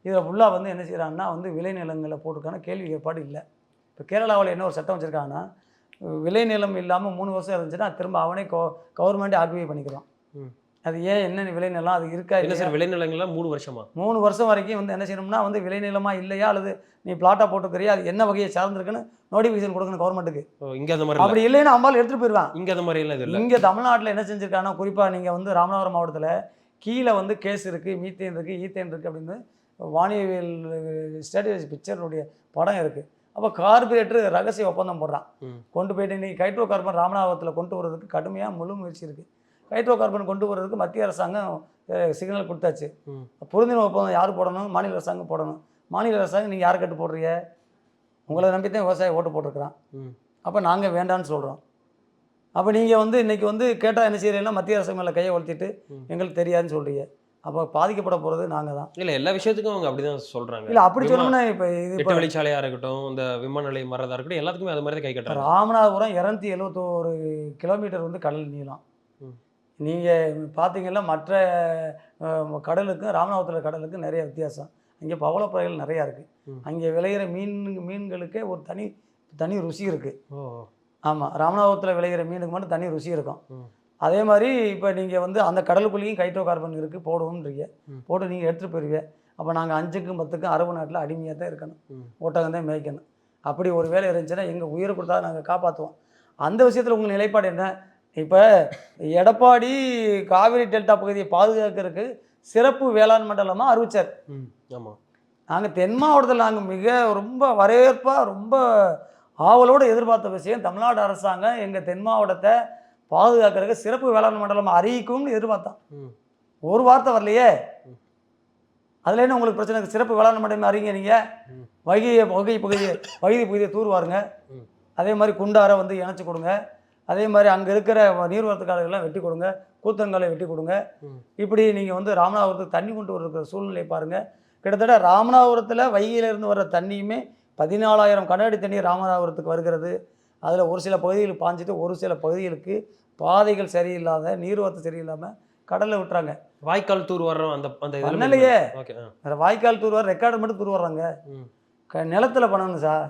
இதில் ஃபுல்லாக வந்து என்ன செய்கிறான்னா வந்து விளைநிலங்களில் போட்டிருக்கான கேள்வி ஏற்பாடு இல்லை இப்போ கேரளாவில் என்ன ஒரு சட்டம் வச்சுருக்காங்கன்னா விளைநிலம் இல்லாமல் மூணு வருஷம் இருந்துச்சுன்னா திரும்ப அவனே கவர்மெண்ட்டே ஆக்குபை பண்ணிக்கிறான். அது ஏன் என்ன விளைநிலம்? அது இருக்கா என்ன சார் விளைநிலங்கள்லாம் மூணு வருஷமா? மூணு வருஷம் வரைக்கும் வந்து என்ன செய்யணும்னா வந்து விளைநிலமா இல்லையா? அல்லது நீ பிளாட்டாக போட்டுக்கிறியா அது என்ன வகையை சார்ந்திருக்குன்னு நோட்டிஃபிகேஷன் கொடுக்கணும் கவர்மெண்ட்டுக்கு இங்க அந்த மாதிரி. அப்படி இல்லைன்னா அம்பால் எடுத்துகிட்டு போயிடுவான் இங்க அந்த மாதிரி இல்ல. இங்கே தமிழ்நாட்டில் என்ன செஞ்சுருக்காங்கன்னா குறிப்பாக நீங்கள் வந்து ராமநாதபுரம் மாவட்டத்தில் கீழே வந்து கேஸ் இருக்குது மீத்தேன் இருக்குது ஈத்தேன் இருக்குது அப்படின்னு வானியல் ஸ்டேட்டஸ் பிக்சருடைய படம் இருக்குது அப்போ கார்பரேட்டர் ரகசிய ஒப்பந்தம் போடுறான். கொண்டு போயிட்டு இன்றைக்கி ஹைட்ரோ கார்பன் ராமநாதபுரத்தில் கொண்டு வரதுக்கு கடுமையாக முழு முயற்சி இருக்குது ஹைட்ரோ கார்பன் கொண்டு வரதுக்கு மத்திய அரசாங்கம் சிக்னல் கொடுத்தாச்சு. பொருந்தின ஒப்பந்தம் யார் போடணும்? மாநில அரசாங்கம் போடணும். மாநில அரசாங்கம் நீங்கள் யார் கட்டு போடுறீங்க? உங்களை நம்பி தான் விவசாயி ஓட்டு போட்டிருக்கிறான். அப்போ நாங்கள் வேண்டான்னு சொல்கிறோம் அப்போ நீங்கள் வந்து இன்றைக்கி வந்து கேட்டால் என்ன செய்கிறீங்கன்னா மத்திய அரசு மேலே கையை வளர்த்திட்டு. எங்களுக்கு தெரியாதுன்னு சொல்கிறீங்க அப்போ பாதிக்கப்பட போகிறது நாங்கள் தான். இல்ல எல்லா விஷயத்துக்கும் அவங்க அப்படிதான் சொல்றாங்க. இல்லை அப்படி சொல்லணும்னா இப்போ இது இப்போ வழிச்சாலையா இருக்கட்டும் இந்த விமான நிலையம் வர்றதா இருக்கட்டும் எல்லாத்துக்குமே அது மாதிரி தான் கை கட்டுறாங்க. ராமநாதபுரம் இரநூத்தி எழுபத்தோரு கிலோமீட்டர் வந்து கடல் நீளம். நீங்கள் பார்த்தீங்கன்னா மற்ற கடலுக்கும் ராமநாதபுரத்தில் கடலுக்கும் நிறைய வித்தியாசம். அங்கே பவளப்பறைகள் நிறையா இருக்குது. அங்கே விளையிற மீன் மீன்களுக்கே ஒரு தனி தனி ருசி இருக்குது ஆமாம் ராமநாதபுரத்தில் விளையிற மீனுக்கு மட்டும் தனி ருசி இருக்கும். அதே மாதிரி இப்போ நீங்கள் வந்து அந்த கடலுக்குள்ளேயும் கைட்ரோ கார்பன் இருக்குது போடுவோம்ன்றீங்க. போட்டு நீங்கள் எடுத்துகிட்டு போயிருவீங்க. அப்போ நாங்கள் அஞ்சுக்கும் பத்துக்கும் அரபு நாட்டில் அடிமையாக தான் இருக்கணும். ம். ஒட்டகம் தான் மேய்க்கணும். அப்படி ஒரு வேலை இருந்துச்சுன்னா எங்கள் உயிரை கொடுத்தா நாங்கள் காப்பாற்றுவோம் அந்த விஷயத்தில் உங்கள் நிலைப்பாடு என்ன? இப்போ எடப்பாடி காவிரி டெல்டா பகுதியை பாதுகாக்கிறதுக்கு சிறப்பு வேளாண் மண்டலமாக அறிவிச்சார். ம் ஆமா. நாங்கள் தென் மாவட்டத்தில் நாங்கள் மிக ரொம்ப வரவேற்பாக ரொம்ப ஆவலோடு எதிர்பார்த்த விஷயம் தமிழ்நாடு அரசாங்கம் எங்கள் தென் மாவட்டத்தை பாதுகாக்கிறதுக்கு சிறப்பு வேளாண் மண்டலம் அறிவிக்கும்னு எதிர்பார்த்தோம் ம். ஒரு வார்த்தை வரலையே. அதில் என்ன உங்களுக்கு பிரச்சனை? சிறப்பு வேளாண் மண்டலம் அறிங்க நீங்கள் ம். வைகையை வகை பகுதியை வைகை பகுதியை தூர்வாருங்க. அதே மாதிரி குண்டாரை வந்து இணைச்சி கொடுங்க. அதே மாதிரி அங்கே இருக்கிற நீர்வரத்து காடுகள்லாம் வெட்டி கொடுங்க கூத்தங்காலை வெட்டி கொடுங்க. இப்படி நீங்கள் வந்து ராமநாதபுரத்துக்கு தண்ணி கொண்டு வர சூழ்நிலை பாருங்கள் கிட்டத்தட்ட ராமநாதபுரத்தில் வைகையிலிருந்து வர தண்ணியுமே பதினாலாயிரம் கனஅடி தண்ணி ராமநாதபுரத்துக்கு வருகிறது. அதில் ஒரு சில பகுதிகளுக்கு பாஞ்சிட்டு ஒரு சில பகுதிகளுக்கு பாதைகள் சரியில்லாத நீர்வரத்து சரியில்லாமல் கடலில் விட்டுறாங்க. வாய்க்கால் தூர் வர்றோம் அந்த அந்த பண்ணலையே. வாய்க்கால் தூர்வார் ரெக்கார்டு மட்டும் தூர்வாடுறாங்க ம். க நிலத்தில் பண்ணணும் சார்.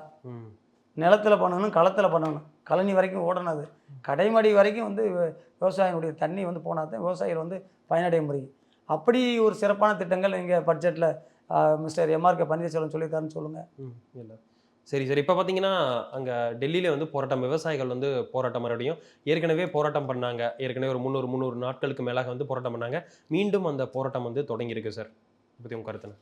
நிலத்தில் பண்ணணும் களத்தில் பண்ணணும். கழனி வரைக்கும் ஓடணும் அது. கடைமடி வரைக்கும் வந்து விவ- விவசாயினுடைய தண்ணி வந்து போனால் தான் விவசாயிகள் வந்து பயனடைய முடியும். அப்படி ஒரு சிறப்பான திட்டங்கள் எங்கள் பட்ஜெட்டில் மிஸ்டர் எம்ஆர்கே பன்னீர்செல்வம் சொல்லியிருக்காருன்னு சொல்லுங்கள் இல்லை. சரி சரி. இப்போ பார்த்தீங்கன்னா அங்கே டெல்லியில் வந்து போராட்டம் விவசாயிகள் வந்து போராட்டம் மறுபடியும் ஏற்கனவே போராட்டம் பண்ணாங்க. ஏற்கனவே ஒரு முந்நூறு முந்நூறு நாட்களுக்கு மேலாக வந்து போராட்டம் பண்ணாங்க. மீண்டும் அந்த போராட்டம் வந்து தொடங்கியிருக்கு சார். பற்றி உங்கள் கருத்து என்ன?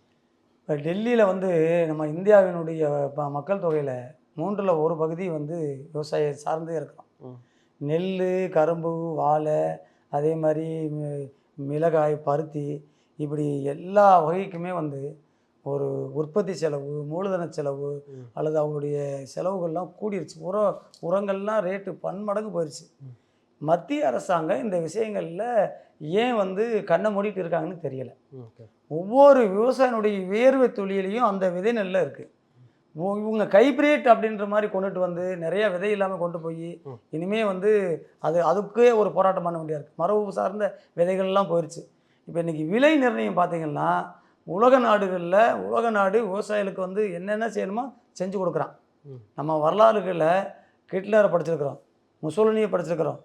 இப்போ டெல்லியில் வந்து நம்ம இந்தியாவினுடைய மக்கள் தொகையில் மூன்றில் ஒரு பகுதி வந்து விவசாய சார்ந்தே இருக்கிறோம். நெல் கரும்பு வாழை அதே மாதிரி மிளகாய் பருத்தி இப்படி எல்லா வகைக்குமே வந்து ஒரு உற்பத்தி செலவு மூலதன செலவு. அல்லது அவங்களுடைய செலவுகள்லாம் கூடிருச்சு உர உரங்கள்லாம் ரேட்டு பன்மடங்கு போயிடுச்சு. மத்திய அரசாங்கம் இந்த விஷயங்களில் ஏன் வந்து கண்ணை மூடிட்டு இருக்காங்கன்னு தெரியல ஒவ்வொரு விவசாயினுடைய வேர்வை தொழிலையும் அந்த விதை நெல்ல இருக்குது இவங்க கைப்ரேட் அப்படின்ற மாதிரி கொண்டுட்டு வந்து நிறைய விதை இல்லாமல் கொண்டு போய். இனிமே வந்து அது அதுக்கே ஒரு போராட்டம் பண்ண வேண்டியா இருக்கு மரபு சார்ந்த விதைகள்லாம் போயிடுச்சு இப்போ இன்னைக்கு விலை நிர்ணயம் பார்த்தீங்கன்னா உலக நாடுகளில் உலக நாடு விவசாயிகளுக்கு வந்து என்னென்ன செய்யணுமோ செஞ்சு கொடுக்குறான். நம்ம வரலாறுகளில் ஹிட்லரை படிச்சிருக்கிறோம் முசோலினியை படிச்சிருக்கிறோம்.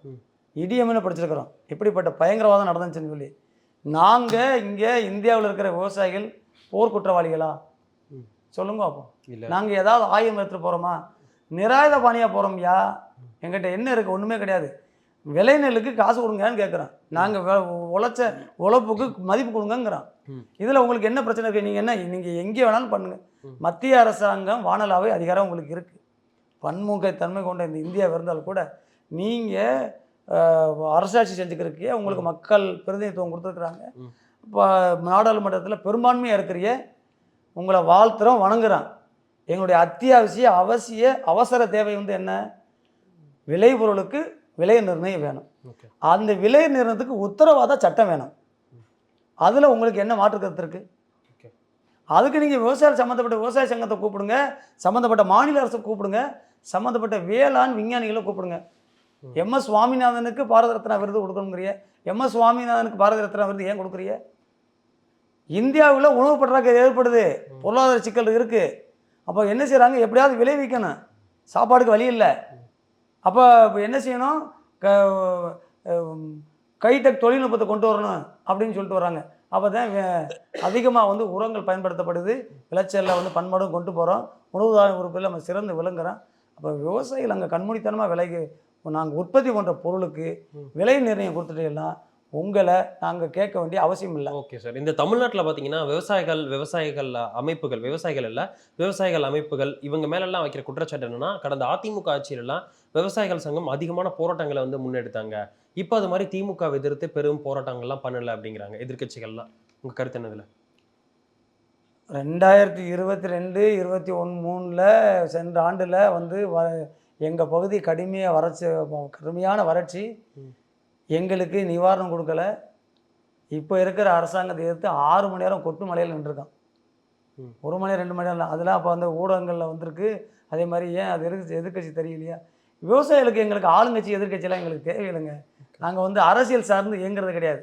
இடியமனை படிச்சிருக்கிறோம் இப்படிப்பட்ட பயங்கரவாதம் நடந்துச்சுன்னு சொல்லி நாங்கள் இங்கே இந்தியாவில் இருக்கிற விவசாயிகள் போர் குற்றவாளிகளா ம். சொல்லுங்க அப்போ. இல்லை. நாங்கள் ஏதாவது ஆயுதம் எடுத்துகிட்டு போகிறோமா நிராயுத பாணியாக போகிறோம்யா எங்கிட்ட என்ன இருக்குது ஒன்றுமே கிடையாது. விளை நெல்லுக்கு காசு கொடுங்கன்னு கேட்குறோம் நாங்கள் உழைச்ச உழைப்புக்கு மதிப்பு கொடுங்கங்கிறோம் ம். இதில் உங்களுக்கு என்ன பிரச்சனை இருக்குது நீங்கள் என்ன நீங்கள் எங்கே வேணாலும் பண்ணுங்கள். மத்திய அரசாங்கம் வானலாவே அதிகாரம் உங்களுக்கு இருக்குது பன்முக தன்மை கொண்ட இந்த இந்தியா இருந்தால் கூட நீங்கள் அரசாட்சி செஞ்சுக்கிறதுக்கே உங்களுக்கு மக்கள் பிரதிநிதித்துவம் கொடுத்துருக்குறாங்க. இப்போ நாடாளுமன்றத்தில் பெரும்பான்மையாக இருக்கிறிய உங்களை வாழ்த்துறோம் வணங்குறோம். எங்களுடைய அத்தியாவசிய அவசிய அவசர தேவை வந்து என்ன? விளைபொருளுக்கு விலை நிர்ணயம் வேணும். அந்த விலை நிர்ணயத்துக்கு உத்தரவாத சட்டம் வேணும். அதில் உங்களுக்கு என்ன மாற்று கருத்து இருக்கு? ஓகே. அதுக்கு நீங்கள் விவசாயம் சம்மந்தப்பட்ட விவசாய சங்கத்தை கூப்பிடுங்க. சம்மந்தப்பட்ட மாநில அரசை கூப்பிடுங்க. சம்மந்தப்பட்ட வேளாண் விஞ்ஞானிகளை கூப்பிடுங்க. எம் எஸ் சுவாமிநாதனுக்கு பாரத ரத்னா விருது கொடுக்கணுங்கிறிய. எம் எஸ் சுவாமிநாதனுக்கு பாரத ரத்னா விருது ஏன் கொடுக்குறிய இந்தியாவில் உணவு பற்றாக்குறை ஏற்படுது. பொருளாதார சிக்கல் இருக்குது அப்போ என்ன செய்கிறாங்க எப்படியாவது விளைவிக்கணும். சாப்பாடுக்கு வழி இல்லை. அப்போ என்ன செய்யணும்? க கைடெக் தொழில்நுட்பத்தை கொண்டு வரணும் அப்படின்னு சொல்லிட்டு வராங்க அப்போ தான் அதிகமாக வந்து உரங்கள் பயன்படுத்தப்படுது. விளைச்சலில் வந்து பன்மடம் கொண்டு போகிறோம் உணவுதார உறுப்பில் நம்ம சிறந்து விளங்குறோம். அப்போ விவசாயிகள் அங்கே கண்மூடித்தனமாக விலைக்கு நாங்கள் உற்பத்தி பண்ணுற பொருளுக்கு. விலை நிர்ணயம் கொடுத்துட்டீங்கன்னா உங்களை நாங்கள் கேட்க வேண்டிய அவசியம் இல்லை. Okay sir. இந்த தமிழ்நாட்டில் பார்த்தீங்கன்னா விவசாயிகள் விவசாயிகள் அமைப்புகள் விவசாயிகள் இல்ல விவசாயிகள் அமைப்புகள் இவங்க மேலெல்லாம் வைக்கிற குற்றச்சாட்டு என்னன்னா கடந்த அதிமுக ஆட்சியிலலாம் விவசாயிகள் சங்கம் அதிகமான போராட்டங்களை வந்து முன்னெடுத்தாங்க. இப்போ அது மாதிரி திமுக எதிர்த்து பெரும் போராட்டங்கள்லாம் பண்ணல அப்படிங்கிறாங்க எதிர்க்கட்சிகள்லாம். உங்க கருத்து என்னதுல? ரெண்டாயிரத்தி இருபத்தி ரெண்டு இருபத்தி ஒன்று மூணில் சென்ற ஆண்டில் வந்து வ எங்கள் பகுதி கடுமையாக வறட்சி கடுமையான வறட்சி. எங்களுக்கு நிவாரணம் கொடுக்கல. இப்போ இருக்கிற அரசாங்கத்தை எதிர்த்து ஆறு மணி நேரம் கொட்டு மலையில் நின்றுருக்கான். ஒரு மணி ரெண்டு மணி நேரம் அதெல்லாம் அப்போ வந்து ஊடகங்களில் வந்திருக்கு. அதே மாதிரி ஏன் அது எதிர்க்கட்சி எதிர்க்கட்சி தெரியலையா? விவசாயிகளுக்கு எங்களுக்கு ஆளுங்கட்சி எதிர்க்கட்சியெல்லாம் எங்களுக்கு தேவையில்லைங்க. நாங்கள் வந்து அரசியல் சார்ந்து இயங்குறது கிடையாது.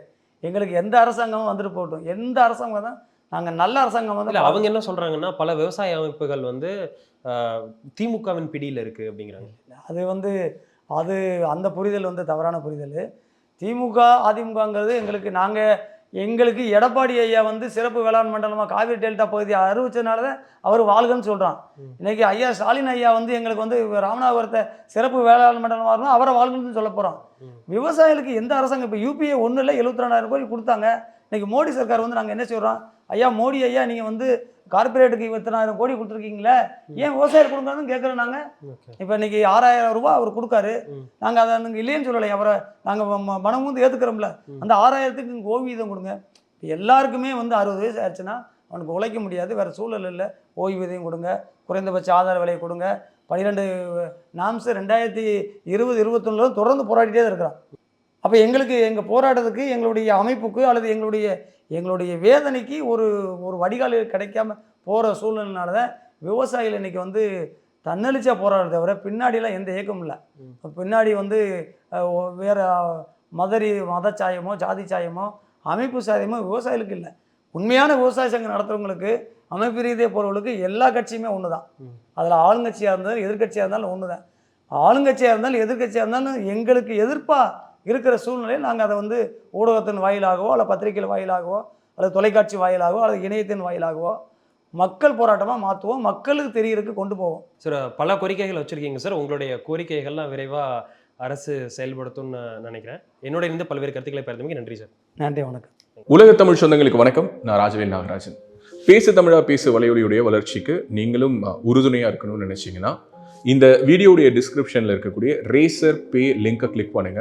எங்களுக்கு எந்த அரசாங்கமும் வந்துட்டு போகட்டும். எந்த அரசாங்கம் தான் நாங்கள் நல்ல அரசாங்கம் வந்து இல்ல அவங்க என்ன சொல்றாங்கன்னா பல விவசாய அமைப்புகள் வந்து திமுகவின் பிடியில இருக்கு அப்படிங்கிறாங்க. அது வந்து அது அந்த புரிதல் வந்து தவறான புரிதல். திமுக அதிமுகங்கிறது எங்களுக்கு நாங்கள் எங்களுக்கு எடப்பாடி ஐயா வந்து சிறப்பு வேளாண் மண்டலமாக காவிரி டெல்டா பகுதியை அறிவிச்சதுனால தான் அவர் வாழ்கன்னு சொல்கிறான் ம். இன்னைக்கு ஐயா ஸ்டாலின் ஐயா வந்து எங்களுக்கு வந்து ராமநாதபுரத்தை சிறப்பு வேளாண் மண்டலமாக இருந்தால் அவரை வாழ்கன்னு சொல்ல போகிறோம். விவசாயிகளுக்கு எந்த அரசாங்கம் இப்போ யூபிஏ ஒன்றும் இல்லை எழுபத்தி ரெண்டாயிரம் கோடி கொடுத்தாங்க இன்னைக்கு மோடி சர்க்கார் வந்து நாங்கள் என்ன சொல்கிறோம் ஐயா மோடி ஐயா நீங்கள் வந்து கார்பரேட்டுக்கு இருபத்தனாயிரம் கோடி கொடுத்துருக்கீங்களே? ஏன் விவசாயிகள் கொடுங்கன்னு கேட்குறோம் நாங்கள் இப்போ இன்னைக்கு ஆறாயிரம் ரூபாய் அவர் கொடுக்காரு. நாங்கள் அதை நாங்கள் இல்லைன்னு சொல்லலை. அவரை நாங்கள் மனம் வந்து ஏற்றுக்கிறோம்ல. அந்த ஆறாயிரத்துக்கு இங்கே ஓய்வூதியம் கொடுங்க. எல்லாருக்குமே வந்து அறுபது வயசு ஆச்சுன்னா அவனுக்கு உழைக்க முடியாது. வேறு சூழல் இல்லை. ஓய்வூதியம் கொடுங்க. குறைந்தபட்ச ஆதார விலையை கொடுங்க. பன்னிரெண்டு நாம்ஸ் ரெண்டாயிரத்தி இருபது இருபத்தொன்னுல தொடர்ந்து போராடிட்டே தான் இருக்கிறான். அப்போ எங்களுக்கு எங்கள் போராட்டத்துக்கு எங்களுடைய அமைப்புக்கு அல்லது எங்களுடைய எங்களுடைய வேதனைக்கு ஒரு ஒரு வடிகால் கிடைக்காம போகிற சூழ்நிலைனால தான் விவசாயிகள் இன்னைக்கு வந்து தன்னெழுச்சியாக போராடுறத தவிர பின்னாடிலாம் எந்த இயக்கமும் இல்லை. பின்னாடி வந்து வேற மதரி மத சாயமோ ஜாதி சாயமோ அமைப்பு சாயமோ விவசாயிகளுக்கு இல்லை உண்மையான விவசாய சங்கம் நடத்துகிறவங்களுக்கு அமைப்பு ரீதியாக போகிறவங்களுக்கு எல்லா கட்சியுமே ஒன்று தான். அதில் ஆளுங்கட்சியாக இருந்தாலும் எதிர்க்கட்சியாக இருந்தாலும் ஒன்று தான் ஆளுங்கட்சியாக இருந்தாலும் எதிர்க்கட்சியாக இருந்தாலும் எங்களுக்கு எதிர்ப்பாக இருக்கிற சூழ்நிலையில் நாங்கள் அதை வந்து ஊடகத்தின் வாயிலாகவோ அல்ல பத்திரிகைகள் வாயிலாகவோ அல்லது தொலைக்காட்சி வாயிலாகவோ அல்லது இணையத்தின் வாயிலாகவோ மக்கள் போராட்டமாக மாற்றுவோம் மக்களுக்கு தெரியறதுக்கு கொண்டு போவோம். சார் பல கோரிக்கைகள் வச்சிருக்கீங்க சார். உங்களுடைய கோரிக்கைகள்லாம் விரைவா அரசு செயல்படுத்தும்னு நினைக்கிறேன். என்னோட இருந்து பல்வேறு கருத்துக்களை பகிர்ந்தமைக்கு நன்றி சார். நன்றி வணக்கம். உலக தமிழ் சொந்தங்களுக்கு வணக்கம். நான் ராஜவேல் நாகராஜன். பேசு தமிழா பேசு வலையொலியுடைய வளர்ச்சிக்கு நீங்களும் அஹ், உறுதுணையா இருக்கணும்னு நினைச்சீங்கன்னா இந்த வீடியோடைய டிஸ்கிரிப்ஷன்ல இருக்கக்கூடிய ரேசர் பே லிங்கை கிளிக் பண்ணுங்க.